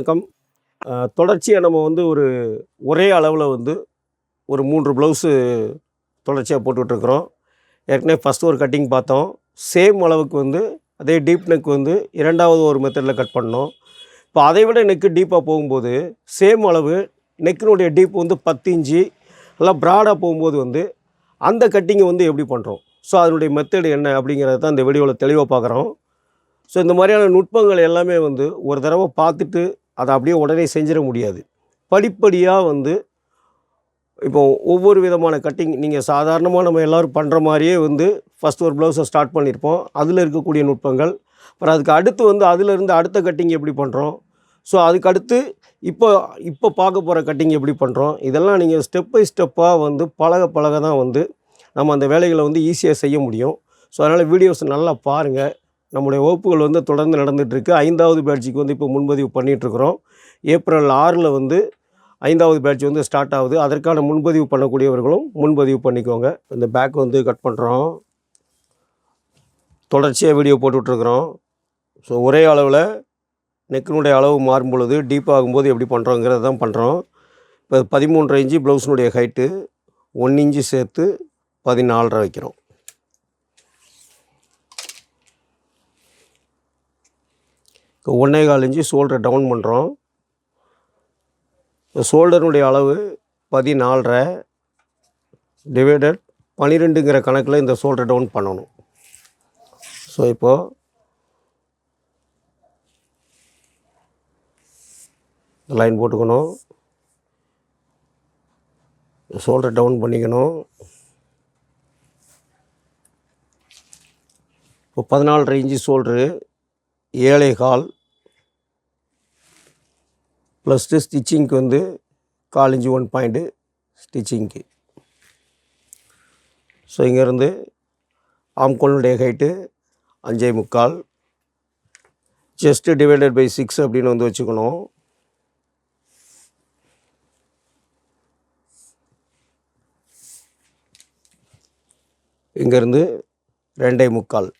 வணக்கம். தொடர்ச்சியாக நம்ம வந்து ஒரு ஒரே அளவில் வந்து ஒரு மூன்று ப்ளவுஸு தொடர்ச்சியாக போட்டுட்ருக்குறோம். ஏற்கனவே ஃபஸ்ட்டு ஒரு கட்டிங் பார்த்தோம். சேம் அளவுக்கு வந்து அதே டீப் நெக் வந்து இரண்டாவது ஒரு மெத்தடில் கட் பண்ணோம். இப்போ அதை விட நெக்கு டீப்பாக போகும்போது சேம் அளவு நெக்கினுடைய டீப் வந்து பத்து இன்ச்சு நல்லா ப்ராடாக போகும்போது வந்து அந்த கட்டிங்கை வந்து எப்படி பண்ணுறோம் ஸோ அதனுடைய மெத்தடு என்ன அப்படிங்கிறத தான் இந்த வீடியோவில் தெளிவாக பார்க்குறோம். ஸோ இந்த மாதிரியான நுட்பங்கள் எல்லாமே வந்து ஒரு தடவை பார்த்துட்டு அதை அப்படியே உடனே செஞ்சிட முடியாது. படிப்படியாக வந்து இப்போ ஒவ்வொரு விதமான கட்டிங் நீங்கள் சாதாரணமாக நம்ம எல்லோரும் பண்ணுற மாதிரியே வந்து ஃபஸ்ட் ஒரு ப்ளவுஸை ஸ்டார்ட் பண்ணியிருப்போம் அதில் இருக்கக்கூடிய நுட்பங்கள். அப்புறம் அதுக்கு அடுத்து வந்து அதிலிருந்து அடுத்த கட்டிங் எப்படி பண்ணுறோம் ஸோ அதுக்கு அடுத்து இப்போ இப்போ பார்க்க போகிற கட்டிங் எப்படி பண்ணுறோம் இதெல்லாம் நீங்கள் ஸ்டெப் பை ஸ்டெப்பாக வந்து பழக பழக தான் வந்து நம்ம அந்த வேலைகளை வந்து ஈஸியாக செய்ய முடியும். ஸோ அதனால் வீடியோஸ் நல்லா பாருங்கள் நம்முடைய வகுப்புகள் வந்து தொடர்ந்து நடந்துகிட்ருக்கு. ஐந்தாவது பேட்சுக்கு வந்து இப்போ முன்பதிவு பண்ணிகிட்ருக்குறோம். ஏப்ரல் ஆறில் வந்து ஐந்தாவது பேட்ச் வந்து ஸ்டார்ட் ஆகுது. அதற்கான முன்பதிவு பண்ணக்கூடியவர்களும் முன்பதிவு பண்ணிக்கோங்க. இந்த பேக் வந்து கட் பண்ணுறோம் தொடர்ச்சியாக வீடியோ போட்டுட்ருக்குறோம் ஸோ ஒரே அளவில் நெக்கினுடைய அளவு மாறும் பொழுது டீப் ஆகும்போது எப்படி பண்ணுறோங்கிறத தான் பண்ணுறோம் இப்போ பதிமூன்றரை இன்ச்சு ப்ளவுஸினுடைய ஹைட்டு ஒன் இன்ச்சு சேர்த்து பதினாலரை வைக்கிறோம். ஒன்றே கால் இன்ச்சு ஷோல்டரை டவுன் பண்ணுறோம் ஷோல்டருடைய அளவு பதினாலரை. டிவைடட் பன்னிரெண்டுங்கிற கணக்கில் இந்த ஷோல்டர் டவுன் பண்ணணும். ஸோ இப்போது லைன் போட்டுக்கணும். ஷோல்டர் டவுன் பண்ணிக்கணும். இப்போ பதினாலரை இன்ச்சு ஷோல்ட்ரு ஏழை கால். ப்ளஸ்ட்டு ஸ்டிச்சிங்க்கு வந்து கால் ஒன் பாயிண்ட்டு ஸ்டிச்சிங்க்கு ஸோ இங்கேருந்து ஆம்கோலுடைய ஹைட்டு அஞ்சே முக்கால். செஸ்ட்டு டிவைடட் பை சிக்ஸ் அப்படின்னு வந்து வச்சுக்கணும். இங்கேருந்து ரெண்டே முக்கால்.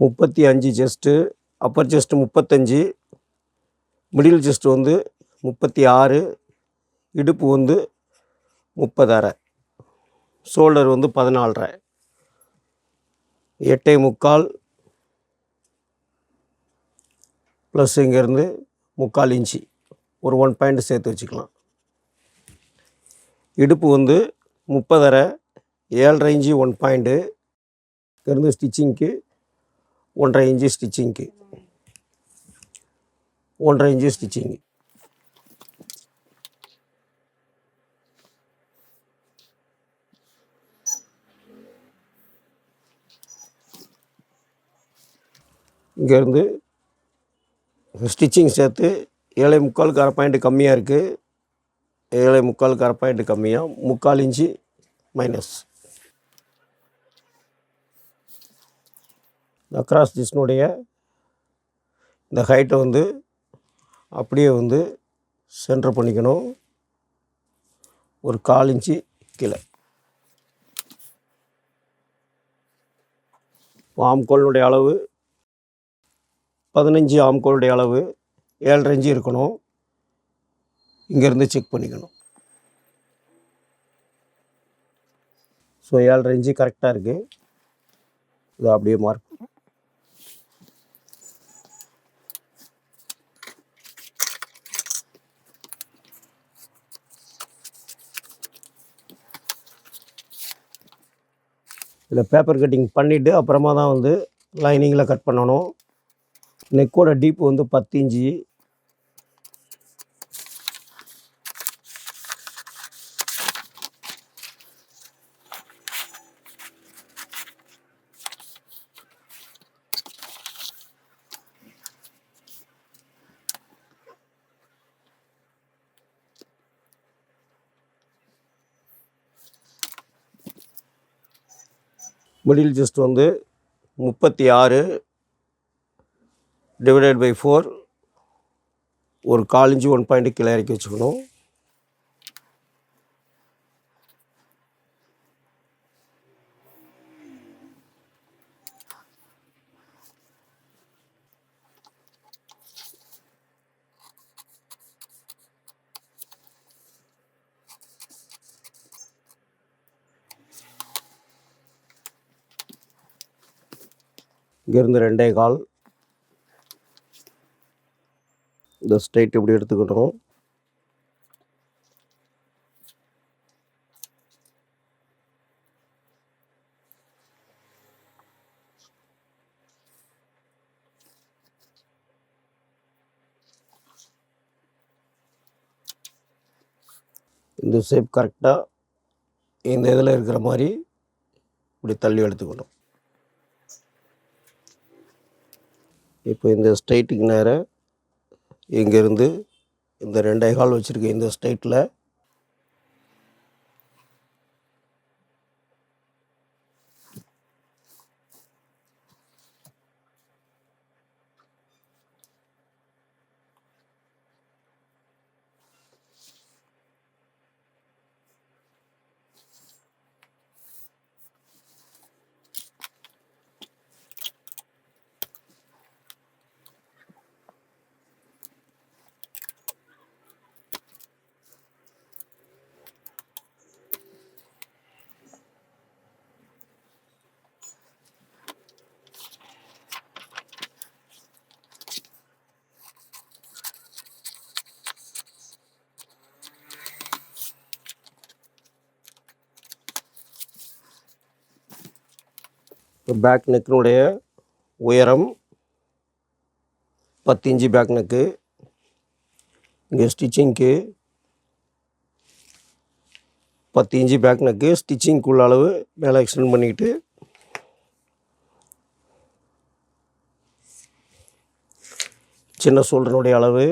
முப்பத்தி அஞ்சு செஸ்ட்டு அப்பர் செஸ்ட்டு முப்பத்தஞ்சு மிடில் செஸ்ட்டு வந்து முப்பத்தி ஆறு இடுப்பு வந்து முப்பதரை ஷோல்டர் வந்து பதினாலரை எட்டே முக்கால் ப்ளஸ் இங்கேருந்து முக்கால் இன்ச்சு. ஒரு ஒன் பாயிண்ட் சேர்த்து வச்சுக்கலாம். இடுப்பு வந்து முப்பதரை ஏழரை இன்ச்சு ஒன் பாயிண்ட்டு இங்கேருந்து ஸ்டிச்சிங்க்கு ஒன்றரை இன்ச்சு ஸ்டிச்சிங்க்கு. ஒன்றரை இன்ச்சு ஸ்டிச்சிங்கு. இங்கேருந்து ஸ்டிச்சிங் சேர்த்து ஏழை முக்காலுக்கு அரை பாயிண்ட் கம்மியாக இருக்குது ஏழை முக்காலுக்கு அரை பாயிண்ட் கம்மியாக முக்கால் இன்ச்சு மைனஸ். இந்த அக்ராஸ் டிஷ்னுடைய இந்த ஹைட்டை வந்து அப்படியே வந்து சென்டர் பண்ணிக்கணும். ஒரு கால் இன்ச்சு கீழே. ஆம்கோலினுடைய அளவு பதினஞ்சு ஆம்கோலுடைய அளவு ஏழரை இன்ச்சு இருக்கணும். இங்கேருந்து செக் பண்ணிக்கணும். ஸோ ஏழரை இன்ச்சு கரெக்டாக இருக்குது இதை அப்படியே மார்க் இதில் பேப்பர் கட்டிங் பண்ணிவிட்டு அப்புறமா தான் வந்து லைனிங்கில் கட் பண்ணணும். நெக்கோட டீப் வந்து பத்து இன்ச்சு. மிடில் ஜஸ்ட் வந்து முப்பத்தி ஆறு டிவைடட் பை ஃபோர் ஒரு கால் இன்ச்சு ஒன் பாயிண்ட்டு கீழே இறக்கி வச்சுக்கணும். இங்கேருந்து ரெண்டே கால். இந்த ஸ்ட்ரைட் இப்படி எடுத்துக்கிட்டோம். இந்த ஷேப் கரெக்டாக இந்த இதில் இருக்கிற மாதிரி இப்படி தள்ளி எடுத்துக்கணும். இப்போ இந்த ஸ்ட்ரைட்டுக்கு நேராக இங்கேருந்து இந்த ரெண்டே கால் வச்சுருக்க இந்த ஸ்ட்ரைட்டில் பேக் நெக்கினுடைய உயரம் பத்து இன்ச்சு பேக் நெக்கு இங்கே ஸ்டிச்சிங்க்கு பத்து இன்ச்சு பேக் நெக்கு ஸ்டிச்சிங்க்குள்ள அளவு மேலே எக்ஸ்டெண்ட் பண்ணிக்கிட்டு சின்ன சோல்டருடைய அளவு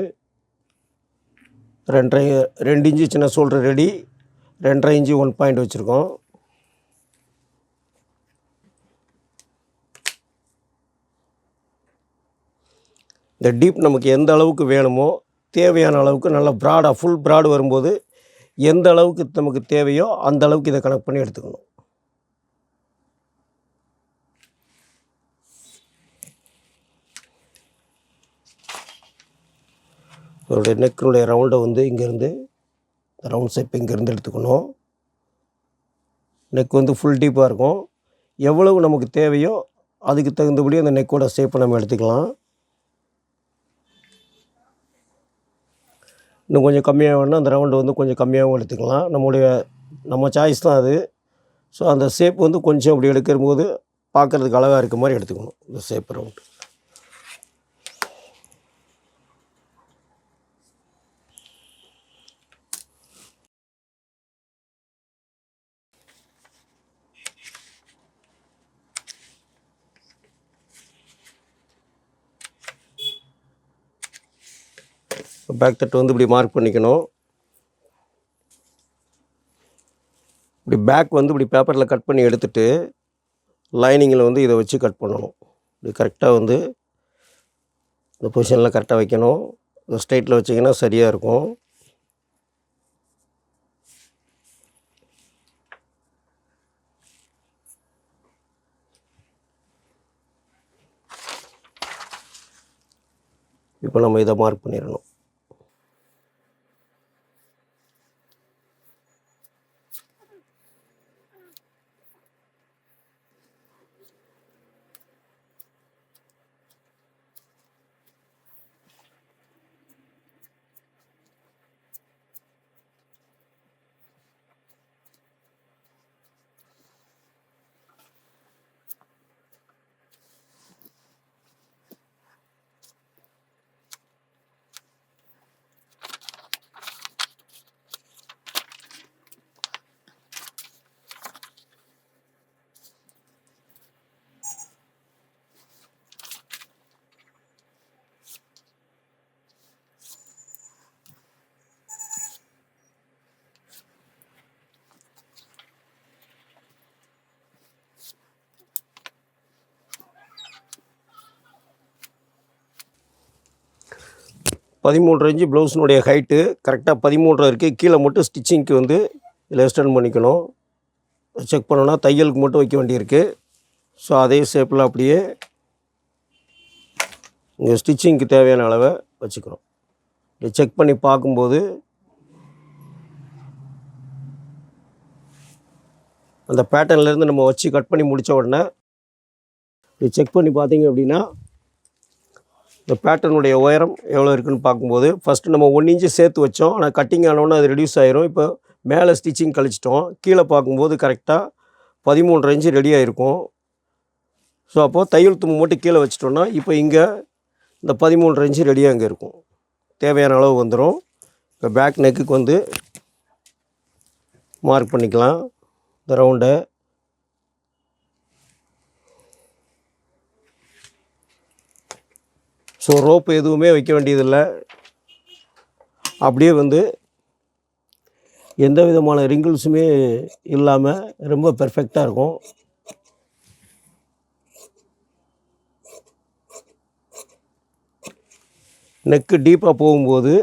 ரெண்டரை ரெண்டு இன்ச்சு சின்ன சோல்டர் ரெடி ரெண்டரை இன்ச்சு ஒன் பாயிண்ட் வச்சுருக்கோம். இந்த டீப் நமக்கு எந்த அளவுக்கு வேணுமோ தேவையான அளவுக்கு நல்லா ப்ராடாக ஃபுல் ப்ராடு வரும்போது எந்த அளவுக்கு நமக்கு தேவையோ அந்த அளவுக்கு இதை கனெக்ட் பண்ணி எடுத்துக்கணும். இதோடைய நெக்கினுடைய ரவுண்டை வந்து இங்கேருந்து ரவுண்ட் ஷேப் இங்கேருந்து எடுத்துக்கணும். நெக் வந்து ஃபுல் டீப்பாக இருக்கும். எவ்வளவு நமக்கு தேவையோ அதுக்கு தகுந்தபடி அந்த நெக்கோட ஷேப்பை நம்ம எடுத்துக்கலாம். இன்னும் கொஞ்சம் கம்மியாக வேணும்னா அந்த ரவுண்டு வந்து கொஞ்சம் கம்மியாகவும் எடுத்துக்கலாம். நம்முடைய நம்ம சாய்ஸ் தான் அது. ஸோ அந்த ஷேப் வந்து கொஞ்சம் அப்படி எடுக்கும்போது பார்க்குறதுக்கு அழகாக இருக்க மாதிரி எடுத்துக்கணும் இந்த ஷேப் ரவுண்டு பேக் தட்டு வந்து இப்படி மார்க் பண்ணிக்கணும். இப்படி பேக் வந்து இப்படி பேப்பரில் கட் பண்ணி எடுத்துட்டு லைனிங்கில் வந்து இதை வச்சு கட் பண்ணணும். இப்படி கரெக்டாக வந்து இந்த பொசிஷனில் கரெக்டாக வைக்கணும். இந்த ஸ்ட்ரைட்டில் வச்சிங்கன்னா சரியாக இருக்கும். இப்போ நம்ம இதை மார்க் பண்ணிடணும். பதிமூன்று இன்ச்சு ப்ளவுஸினுடைய ஹைட்டு கரெக்டாக பதிமூன்று இருக்குது கீழே மட்டும் ஸ்டிச்சிங்க்கு வந்து இதில் எக்ஸ்டெண்ட் பண்ணிக்கணும். செக் பண்ணோன்னா தையலுக்கு மட்டும் வைக்க வேண்டியிருக்கு. ஸோ அதே ஷேப்பில் அப்படியே இங்கே ஸ்டிச்சிங்க்கு தேவையான அளவை வச்சுக்கிறோம். இதை செக் பண்ணி பார்க்கும்போது அந்த பேட்டர்ன்லேருந்து நம்ம வச்சு கட் பண்ணி முடித்த உடனே இது செக் பண்ணி பார்த்தீங்க அப்படின்னா இந்த பேட்டர்னுடைய உயரம் எவ்வளோ இருக்குன்னு பார்க்கும்போது ஃபஸ்ட்டு நம்ம ஒன் இன்ச்சு சேர்த்து வச்சோம். ஆனால் கட்டிங் ஆனவொடனே அது ரெடியூஸ் ஆயிரும். இப்போ மேலே ஸ்டிச்சிங் கழிச்சிட்டோம். கீழே பார்க்கும்போது கரெக்டாக பதிமூன்று இன்ச்சு ரெடி ஆகிருக்கும் ஸோ அப்போது தையல் தும்பு மட்டும் கீழே வச்சிட்டோன்னா இப்போ இங்கே இந்த பதிமூன்று இன்ச்சு ரெடியாக அங்கே இருக்கும். தேவையான அளவு வந்துடும் இப்போ பேக் நெக்குக்கு வந்து மார்க் பண்ணிக்கலாம். இந்த ரவுண்டை ஸோ ரோப்பு எதுவுமே வைக்க வேண்டியதில்லை. அப்படியே வந்து எந்த விதமான ரிங்கிள்ஸுமே இல்லாமல் ரொம்ப பெர்ஃபெக்டாக இருக்கும். நெக்கு டீப்பாக போகும்போது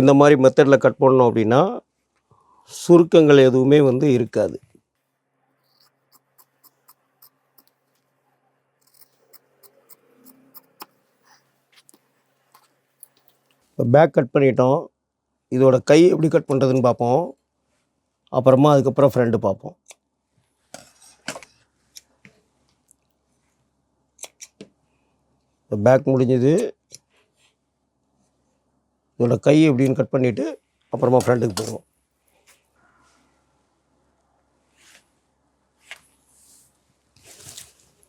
இந்த மாதிரி மெத்தடில் கட் பண்ணோம் அப்படின்னா சுருக்கங்கள் எதுவுமே வந்து இருக்காது. இப்போ பேக் கட் பண்ணிட்டோம். இதோட கை எப்படி கட் பண்ணுறதுன்னு பார்ப்போம். அப்புறமா அதுக்கப்புறம் ஃப்ரெண்டு பார்ப்போம். இப்போ பேக் முடிஞ்சது. இதோட கை எப்படின்னு கட் பண்ணிவிட்டு அப்புறமா ஃப்ரெண்டுக்கு போவோம்.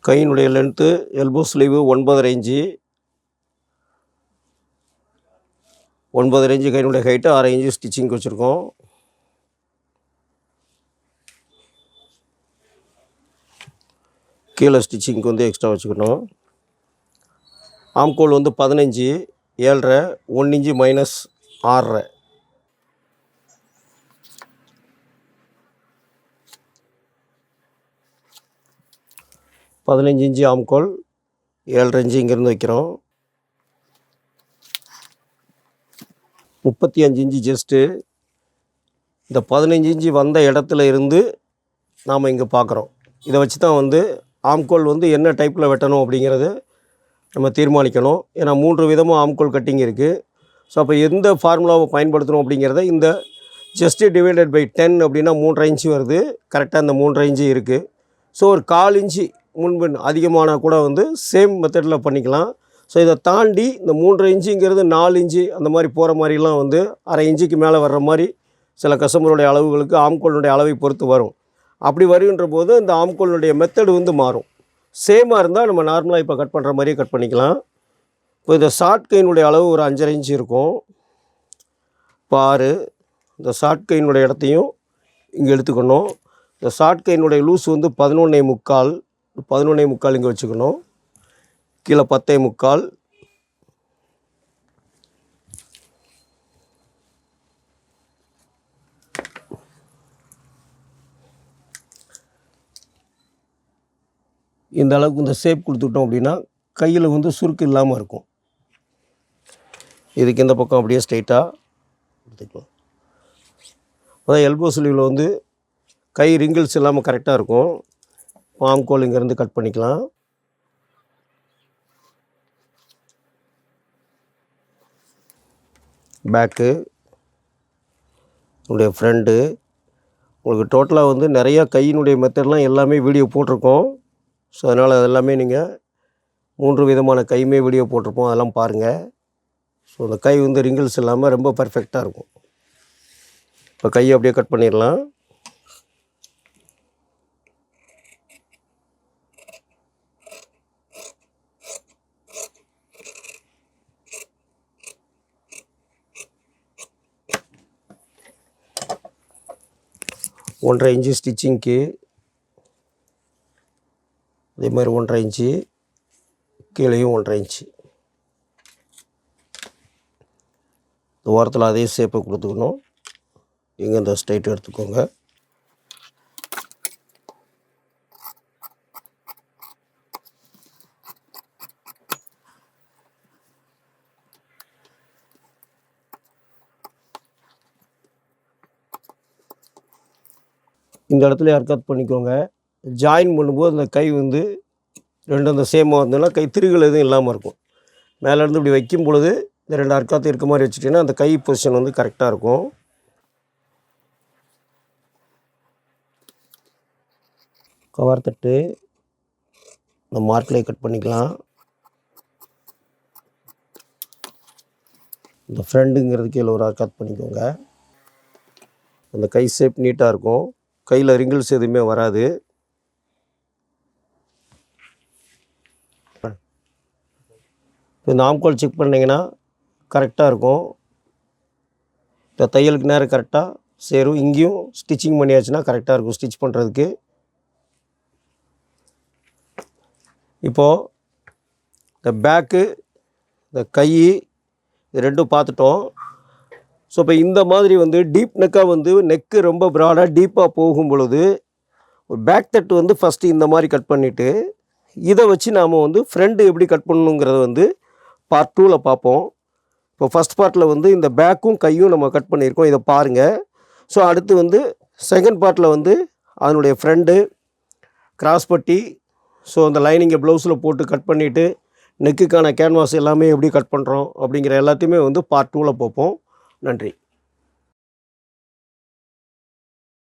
கையினுடைய லென்த்து எல்போ ஸ்லீவு ஒன்பதரை இன்ச்சு ஒன்பது இன்ச்சு கையினுடைய ஹைட்டு ஆறு இன்ச்சு ஸ்டிச்சிங் வச்சுருக்கோம். கீழே ஸ்டிச்சிங்க்கு வந்து எக்ஸ்ட்ரா வச்சுக்கணும். ஆம்கோல் வந்து பதினஞ்சு ஏழரை ஒன் இன்ச்சு மைனஸ் ஆறரை. பதினஞ்சு இன்ச்சு ஆம்கோல் ஏழரை இன்ச்சு இங்கேருந்து வைக்கிறோம். முப்பத்தி அஞ்சு இன்ச்சு ஜஸ்ட்டு. இந்த பதினஞ்சு இன்ச்சு வந்த இடத்துல இருந்து நாம் இங்கே பார்க்குறோம் இதை வச்சு தான் வந்து ஆம்கோல் வந்து என்ன டைப்பில் வெட்டணும் அப்படிங்கிறது நம்ம தீர்மானிக்கணும். ஏன்னா மூன்று விதமாக ஆம்கோல் கட்டிங் இருக்குது ஸோ அப்போ எந்த ஃபார்முலாவை பயன்படுத்தணும் அப்படிங்கிறத இந்த ஜஸ்ட்டு டிவைடட் பை டென் அப்படின்னா மூன்றரை இன்ச்சு வருது. கரெக்டாக அந்த மூன்றரை இன்ச்சு இருக்குது ஸோ ஒரு கால் இன்ச்சு முன்பின் அதிகமான கூட வந்து சேம் மெத்தடில் பண்ணிக்கலாம். ஸோ இதை தாண்டி இந்த மூன்றரை இன்ச்சுங்கிறது நாலு இன்ச்சு அந்த மாதிரி போகிற மாதிரிலாம் வந்து அரை இன்ச்சுக்கு மேலே வர்ற மாதிரி சில கஸ்டமருடைய அளவுகளுக்கு ஆம்கோலினுடைய அளவை பொறுத்து வரும். அப்படி வருகின்ற போது இந்த ஆம்கோலினுடைய மெத்தடு வந்து மாறும். சேமாக இருந்தால் நம்ம நார்மலாக இப்போ கட் பண்ணுற மாதிரியே கட் பண்ணிக்கலாம். இப்போ இந்த ஷார்ட்கைனுடைய அளவு ஒரு அஞ்சரை இன்ச்சு இருக்கும். பாரு இந்த ஷார்ட்கெயினுடைய இடத்தையும் இங்கே எடுத்துக்கணும். இந்த ஷார்ட்கைனுடைய லூஸ் வந்து பதினொன்னே முக்கால் பதினொன்னே முக்கால் இங்கே வச்சுக்கணும். கீழே பத்தே முக்கால். இந்த அளவுக்கு இந்த ஷேப் கொடுத்துட்டோம் அப்படின்னா கையில் வந்து சுருக்கு இல்லாமல் இருக்கும். இதுக்கு இந்த பக்கம் அப்படியே ஸ்ட்ரைட்டாக எடுத்துக்கலாம். அதான் எல்போ ஸ்லீவில் வந்து கை ரிங்கிள்ஸ் இல்லாமல் கரெக்டாக இருக்கும். பாம் கோல் இங்கேருந்து கட் பண்ணிக்கலாம். பேக்கு என்னுடைய ஃப்ரெண்டு உங்களுக்கு டோட்டலாக வந்து நிறையா கையினுடைய மெத்தட்லாம் எல்லாமே வீடியோ போட்டிருக்கோம். ஸோ அதனால் அதெல்லாமே நீங்கள் மூன்று விதமான கையுமே வீடியோ போட்டிருப்போம். அதெல்லாம் பாருங்கள் ஸோ அந்த கை வந்து ரிங்கிள்ஸ் இல்லாமல் ரொம்ப பர்ஃபெக்டாக இருக்கும். இப்போ கையை அப்படியே கட் பண்ணிடலாம். ஒன்றரை இன்ச்சு ஸ்டிச்சிங்க்கு. அதே மாதிரி ஒன்றரை இன்ச்சு கீழேயும் ஒன்றரை இன்ச்சு. இந்த ஓரத்தில் அதே ஷேப்பை கொடுத்துக்கணும். இங்கே இந்த ஸ்ட்ரைட் எடுத்துக்கோங்க. இந்த இடத்துல ஏற்காத் பண்ணிக்கோங்க. ஜாயின் பண்ணும்போது அந்த கை வந்து ரெண்டும் அந்த சேமாக இருந்ததுன்னா கை திருகுகள் எதுவும் இல்லாமல் இருக்கும். மேலேருந்து இப்படி வைக்கும் பொழுது இந்த ரெண்டு அர்க்காத்து இருக்க மாதிரி வச்சுட்டிங்கன்னா அந்த கை பொசிஷன் வந்து கரெக்டாக இருக்கும். கவர் தட்டு. இந்த மார்க்லேயே கட் பண்ணிக்கலாம். இந்த ஃப்ரெண்டுங்கிறது கீழே ஒரு அர்க்காத் பண்ணிக்கோங்க. அந்த கை ஷேப் நீட்டாக இருக்கும். கையில் ரிங்கிள்ஸ் எதுவுமே வராது. இந்த நாம்கோல் செக் பண்ணிங்கன்னா கரெக்டாக இருக்கும். இந்த தையலுக்கு நேரம் கரெக்டாக சேரும் இங்கேயும் ஸ்டிச்சிங் பண்ணியாச்சுன்னா கரெக்டாக இருக்கும் ஸ்டிச் பண்ணுறதுக்கு இப்போது இந்த பேக்கு இந்த கை இது ரெண்டும் பார்த்துட்டோம். ஸோ இப்போ இந்த மாதிரி வந்து டீப் நெக்காக வந்து நெக்கு ரொம்ப ப்ராடாக டீப்பாக போகும் பொழுது ஒரு பேக் தட்டு வந்து ஃபஸ்ட்டு இந்த மாதிரி கட் பண்ணிவிட்டு இதை வச்சு நாம் வந்து ஃப்ரெண்டு எப்படி கட் பண்ணணுங்கிறத வந்து பார்ட் டூவில் பார்ப்போம். இப்போ ஃபஸ்ட் பார்ட்டில் வந்து இந்த பேக்கும் கையும் நம்ம கட் பண்ணியிருக்கோம். இதை பாருங்கள் ஸோ அடுத்து வந்து செகண்ட் பார்ட்டில் வந்து அதனுடைய ஃப்ரெண்டு கிராஸ் பட்டி ஸோ அந்த லைனிங்கை ப்ளவுஸில் போட்டு கட் பண்ணிவிட்டு நெக்குக்கான கேன்வாஸ் எல்லாமே எப்படி கட் பண்ணுறோம் அப்படிங்கிற எல்லாத்தையுமே வந்து பார்ட் டூவில் பார்ப்போம். நன்றி.